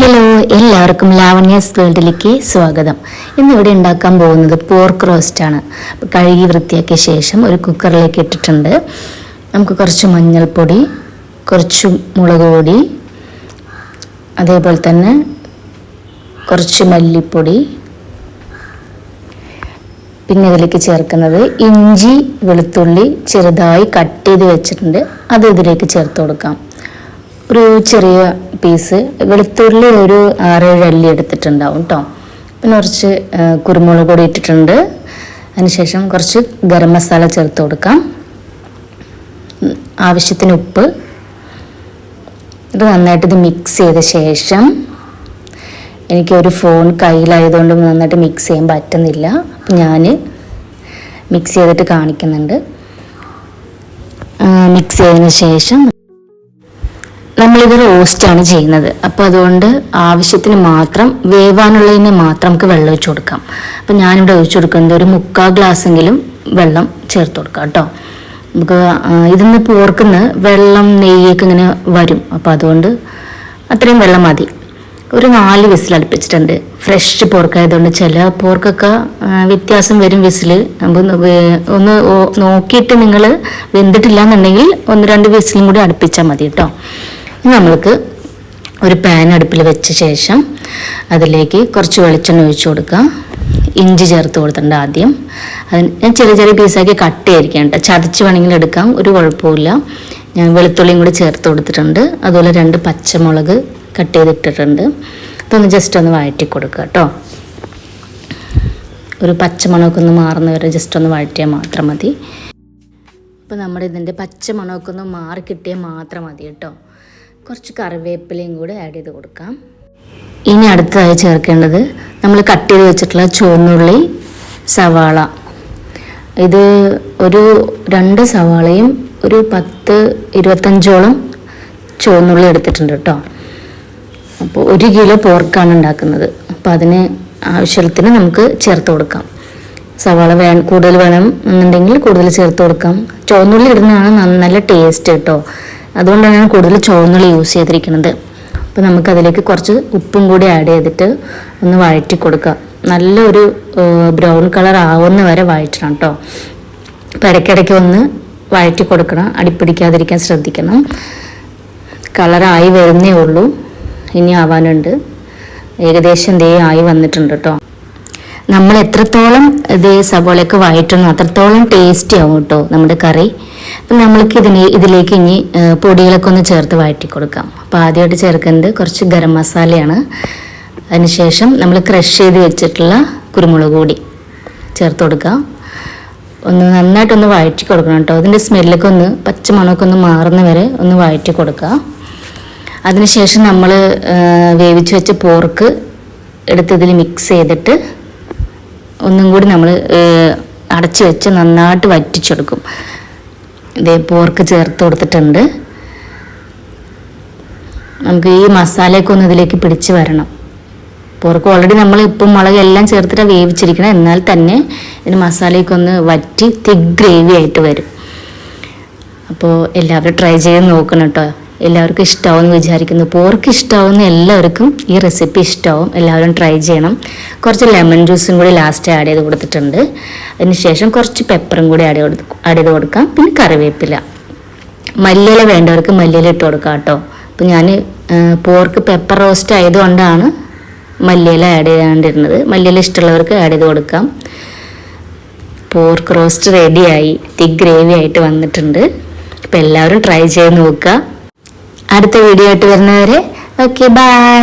Hello എല്ലാവർക്കും ലാവണ്യാസ് വേൾഡിലേക്ക് സ്വാഗതം. ഇന്നിവിടെ ഉണ്ടാക്കാൻ പോകുന്നത് പോർക്ക് റോസ്റ്റ് ആണ് കഴുകി വൃത്തിയാക്കിയ ശേഷം ഒരു കുക്കറിലേക്ക് ഇട്ടിട്ടുണ്ട്. നമുക്ക് കുറച്ച് മഞ്ഞൾപ്പൊടി കുറച്ച് മുളക് പൊടി അതേപോലെ തന്നെ കുറച്ച് മല്ലിപ്പൊടി പിന്നെ ഇതിലേക്ക് ചേർക്കുന്നത് ഇഞ്ചി വെളുത്തുള്ളി ചെറുതായി കട്ട് ചെയ്ത് വെച്ചിട്ടുണ്ട്. അത് ഇതിലേക്ക് ചേർത്ത് കൊടുക്കാം. ഒരു ചെറിയ പീസ് വെളുത്തുള്ളി ഒരു ആറേഴ് അല്ലി എടുത്തിട്ടുണ്ടാവും കേട്ടോ പിന്നെ കുറച്ച് കുരുമുളക് പൊടി ഇട്ടിട്ടുണ്ട്. അതിനുശേഷം കുറച്ച് ഗരം മസാല ചേർത്ത് കൊടുക്കാം. ആവശ്യത്തിന് ഉപ്പ്. ഇത് നന്നായിട്ട് ഇത് മിക്സ് ചെയ്ത ശേഷം എനിക്ക് ഒരു ഫോൺ കയ്യിലായതുകൊണ്ട് നന്നായിട്ട് മിക്സ് ചെയ്യാൻ പറ്റുന്നില്ല. അപ്പം ഞാൻ മിക്സ് ചെയ്തിട്ട് കാണിക്കുന്നുണ്ട്. മിക്സ് ചെയ്തതിന് ശേഷം നമ്മളിത് റോസ്റ്റാണ് ചെയ്യുന്നത്. അപ്പോൾ അതുകൊണ്ട് ആവശ്യത്തിന് മാത്രം വേവാനുള്ളതിന് മാത്രം നമുക്ക് വെള്ളം ഒഴിച്ചു കൊടുക്കാം. അപ്പം ഞാനിവിടെ ഒഴിച്ചു കൊടുക്കുന്നത് ഒരു മുക്കാൽ ഗ്ലാസ്സെങ്കിലും വെള്ളം ചേർത്ത് കൊടുക്കാം കേട്ടോ. നമുക്ക് ഇതിന്ന് പോർക്കുന്ന വെള്ളം നെയ്യൊക്കെ ഇങ്ങനെ വരും. അപ്പോൾ അതുകൊണ്ട് അത്രയും വെള്ളം മതി. ഒരു നാല് വിസിൽ അടുപ്പിച്ചിട്ടുണ്ട്. ഫ്രഷ് പോർക്കായതുകൊണ്ട് ചില പോർക്കൊക്കെ വ്യത്യാസം വരും വിസിൽ ഒന്ന് നോക്കിയിട്ട് നിങ്ങൾ വെന്തിട്ടില്ല എന്നുണ്ടെങ്കിൽ ഒന്ന് രണ്ട് വിസിലും കൂടി അടുപ്പിച്ചാൽ മതി കേട്ടോ. ഇനി നമ്മൾക്ക് ഒരു പാൻ അടുപ്പിൽ വെച്ച ശേഷം അതിലേക്ക് കുറച്ച് വെളിച്ചെണ്ണ ഒഴിച്ചു കൊടുക്കുക. ഇഞ്ചി ചേർത്ത് കൊടുത്തിട്ടുണ്ട് ആദ്യം. അതിന് ഞാൻ ചെറിയ ചെറിയ പീസാക്കി കട്ട് ചെയ്തിരിക്കാം കേട്ടോ. ചതച്ച് വേണമെങ്കിൽ എടുക്കാം. ഒരു കുഴപ്പമില്ല ഞാൻ വെളുത്തുള്ളിയും കൂടി ചേർത്ത് കൊടുത്തിട്ടുണ്ട്. അതുപോലെ രണ്ട് പച്ചമുളക് കട്ട് ചെയ്തിട്ടിട്ടുണ്ട്. ഇതൊന്ന് ജസ്റ്റ് ഒന്ന് വഴറ്റി കൊടുക്കുക കേട്ടോ. ഒരു പച്ചമണമൊക്കെ ഒന്ന് മാറുന്നവരെ ജസ്റ്റ് ഒന്ന് വഴറ്റിയാൽ മാത്രം മതി. അപ്പോൾ നമ്മുടെ ഇതിന്റെ പച്ചമണമൊക്കെ ഒന്ന് മാറി കിട്ടിയാൽ മാത്രം മതി കേട്ടോ. കുറച്ച് കറിവേപ്പിലയും കൂടി ആഡ് ചെയ്ത് കൊടുക്കാം. ഇനി അടുത്തതായി ചേർക്കേണ്ടത് നമ്മൾ കട്ട് ചെയ്ത് വെച്ചിട്ടുള്ള ചുവന്നുള്ളി സവാള. ഇത് ഒരു രണ്ട് സവാളയും ഒരു പത്ത് ഇരുപത്തഞ്ചോളം ചുവന്നുള്ളി എടുത്തിട്ടുണ്ട് കേട്ടോ അപ്പോൾ ഒരു കിലോ പോർക്കാണ് ഉണ്ടാക്കുന്നത്. അപ്പോൾ അതിന് ആവശ്യത്തിന് നമുക്ക് ചേർത്ത് കൊടുക്കാം. സവാള വേ കൂടുതൽ വേണം എന്നുണ്ടെങ്കിൽ കൂടുതൽ ചേർത്ത് കൊടുക്കാം. ചുവന്നുള്ളി ഇടുന്നതാണ് നല്ല ടേസ്റ്റ് കേട്ടോ അതുകൊണ്ടാണ് ഞാൻ കൂടുതൽ ചുവന്നുള്ളി യൂസ് ചെയ്തിരിക്കുന്നത്. അപ്പോൾ നമുക്കതിലേക്ക് കുറച്ച് ഉപ്പും കൂടി ആഡ് ചെയ്തിട്ട് ഒന്ന് വഴറ്റി കൊടുക്കുക. നല്ലൊരു ബ്രൗൺ കളർ ആവുന്ന വരെ വഴറ്റണം കേട്ടോ അപ്പോൾ ഇടയ്ക്കിടയ്ക്ക് ഒന്ന് വഴറ്റി കൊടുക്കണം. അടിപ്പിടിക്കാതിരിക്കാൻ ശ്രദ്ധിക്കണം. കളറായി വരുന്നേ ഉള്ളൂ. ഇനി ആവാനുണ്ട്. ഏകദേശം ദേ ആയി വന്നിട്ടുണ്ട് കേട്ടോ നമ്മൾ എത്രത്തോളം ഇത് സവോളയൊക്കെ വഴറ്റുന്നു അത്രത്തോളം ടേസ്റ്റി ആവും കേട്ടോ നമ്മുടെ കറി. അപ്പം നമ്മൾക്ക് ഇതിന് ഇതിലേക്ക് ഇനി പൊടികളൊക്കെ ഒന്ന് ചേർത്ത് വഴറ്റി കൊടുക്കാം അപ്പോൾ ആദ്യമായിട്ട് ചേർക്കുന്നത് കുറച്ച് ഗരം മസാലയാണ്. അതിനുശേഷം നമ്മൾ ക്രഷ് ചെയ്ത് വെച്ചിട്ടുള്ള കുരുമുളക് പൊടി ചേർത്ത് കൊടുക്കാം. ഒന്ന് നന്നായിട്ടൊന്ന് വഴറ്റി കൊടുക്കണം കേട്ടോ. അതിന്റെ സ്മെല്ലൊക്കെ ഒന്ന് പച്ചമണമൊക്കെ ഒന്ന് മാറുന്ന വരെ ഒന്ന് വഴറ്റി കൊടുക്കുക അതിനുശേഷം നമ്മൾ വേവിച്ച് വെച്ച പോർക്ക് എടുത്ത് ഇതിൽ മിക്സ് ചെയ്തിട്ട് ഒന്നും കൂടി നമ്മൾ അടച്ചു വെച്ച് നന്നായിട്ട് വറ്റിച്ചെടുക്കും. ഇതേ പോർക്ക് ചേർത്ത് കൊടുത്തിട്ടുണ്ട്. നമുക്ക് ഈ മസാലയൊക്കെ ഒന്ന് ഇതിലേക്ക് പിടിച്ച് വരണം. പോർക്ക് ഓൾറെഡി നമ്മൾ ഇപ്പം മുളക് എല്ലാം ചേർത്തിട്ട് വേവിച്ചിരിക്കണം. എന്നാൽ തന്നെ ഇതിന് മസാലയൊക്കെ ഒന്ന് വറ്റി തിക് ഗ്രേവി ആയിട്ട് വരും. അപ്പോൾ എല്ലാവരും ട്രൈ ചെയ്ത് നോക്കണം കേട്ടോ. എല്ലാവർക്കും ഇഷ്ടമാവുമെന്ന് വിചാരിക്കുന്നു. പോർക്ക് ഇഷ്ടമാവുന്ന എല്ലാവർക്കും ഈ റെസിപ്പി ഇഷ്ടമാവും എല്ലാവരും ട്രൈ ചെയ്യണം. കുറച്ച് ലെമൺ ജ്യൂസും കൂടി ലാസ്റ്റ് ആഡ് ചെയ്ത് കൊടുത്തിട്ടുണ്ട്. അതിനുശേഷം കുറച്ച് പെപ്പറും കൂടി ആഡ് ചെയ്ത് ആഡ് ചെയ്ത് കൊടുക്കാം. പിന്നെ കറിവേപ്പില. മല്ലിയില വേണ്ടവർക്ക് മല്ലിയില ഇട്ട് കൊടുക്കാം കേട്ടോ. അപ്പം ഞാൻ പോർക്ക് പെപ്പർ റോസ്റ്റ് ആയതുകൊണ്ടാണ് മല്ലിയില ആഡ് ചെയ്യാണ്ടിരുന്നത്. മല്ലിയില ഇഷ്ടമുള്ളവർക്ക് ആഡ് ചെയ്ത് കൊടുക്കാം. പോർക്ക് റോസ്റ്റ് റെഡിയായി തിക് ഗ്രേവി ആയിട്ട് വന്നിട്ടുണ്ട്. അപ്പം എല്ലാവരും ട്രൈ ചെയ്ത് നോക്കുക. അടുത്ത വീഡിയോ ആയിട്ട് വരുന്നവരെ ഓക്കെ ബൈ